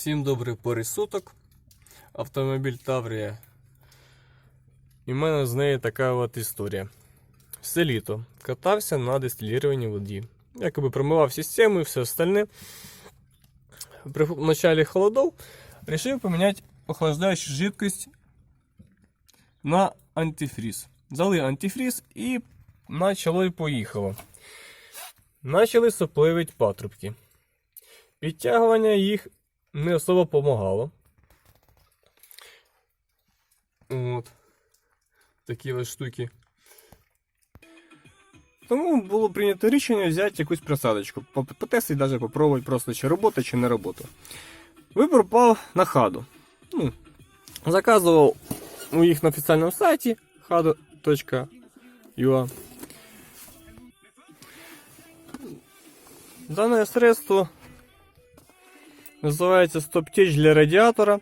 Всім добрий пори суток. Автомобіль Таврія. І в мене з нею така от історія. Все літо катався на дистилірованій воді. Якоби промивав систему і все остальне. При началі холодов решив поміняти охлаждаючу жидкость на антифріз. Залив антифріз і почало і поїхало. Начали сопливить патрубки. Підтягування їх не особо допомагало. От. Такі ось штуки. Тому було прийнято рішення взяти якусь просадочку. по- Потестити навіть попробувати просто чи робота, чи не робота. Вибор пав на хаду. Ну, заказував у їх на офіційному сайті hado.ua. Дане средство Называется стоп-течь для радиатора.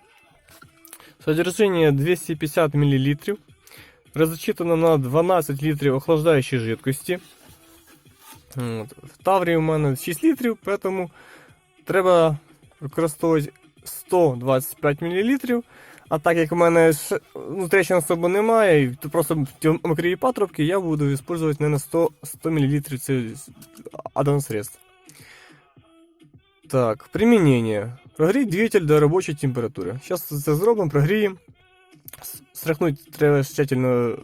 Содержание 250 мл. Рассчитано на 12 литрів охлаждающей жидкости. От. В Таврі у мене 6 літрів, тому треба використовувати 125 мл. А так як у мене ш- ну, трещин особо немає, і то просто ті мокрі патрубки, я буду використовувати не на 100, 100 мл це одно средство. Так, применение. Прогріть двигатель до робочої температури. Зараз це зробимо, прогріємо. С- Стряхнуть треба тщательно е,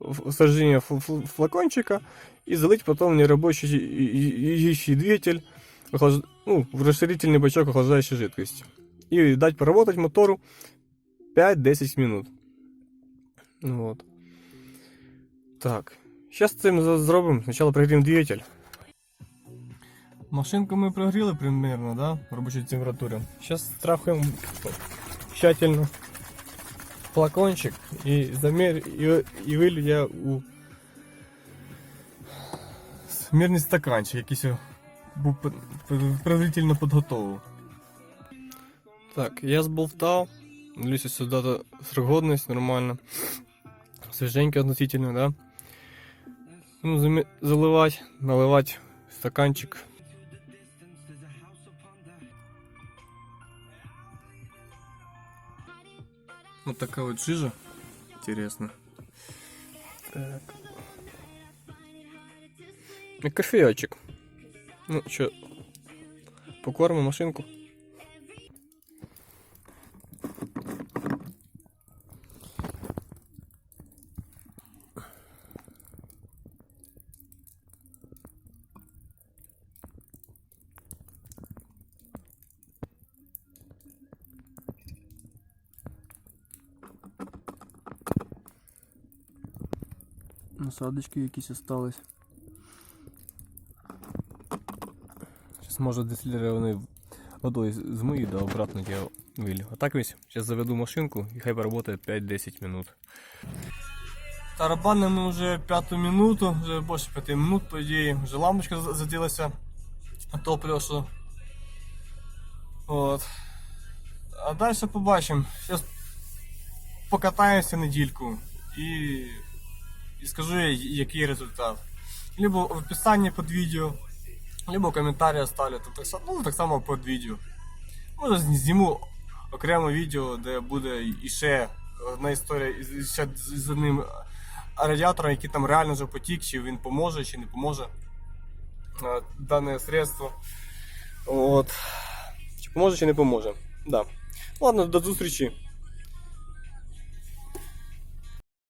в- сожжение фл- фл- флакончика и залить потом в нерабочий и- и- ищий двигатель охлаж- ну, в расширительный бачок охлаждающей жидкости. И дать поработать мотору 5-10 минут. Вот. Так. Сейчас цим за- зробимо. Сначала прогріємо двигатель. Машинку мы прогрели примерно, да, в рабочей температуре. Сейчас страхаем тщательно флакончик и замер и, и вылью я у мирний стаканчик, якийсь був предварительно підготовив. Так, я зболтав. Дивлюся сюди срок нормально. Свіженько относительно, да? Ну, заливать, наливать стаканчик. Вот такая вот жижа. Интересно. Так. И кофеечек. Ну, что, покормим машинку? Насадочки якісь остались. Сейчас может дистиллированной водой змою, да обратно я вылью. А так весь, сейчас заведу машинку и хай поработает 5-10 минут. Тарабаним ми вже п'яту минуту, вже більше п'яти минут, по ідеї. Вже лампочка за- заділася топливо, що. От. А далі побачимо. Зараз покатаємося недільку і, і скажу, який результат. Либо в описанні під відео, либо коментарі оставлю. Там так, ну, так само під відео. Може зніму окреме відео, де буде іще одна історія ще з одним радіатором, який там реально вже потік, чи він поможе, чи не поможе е, дане средство. От. Чи поможе, чи не поможе. Да. Ладно, до зустрічі.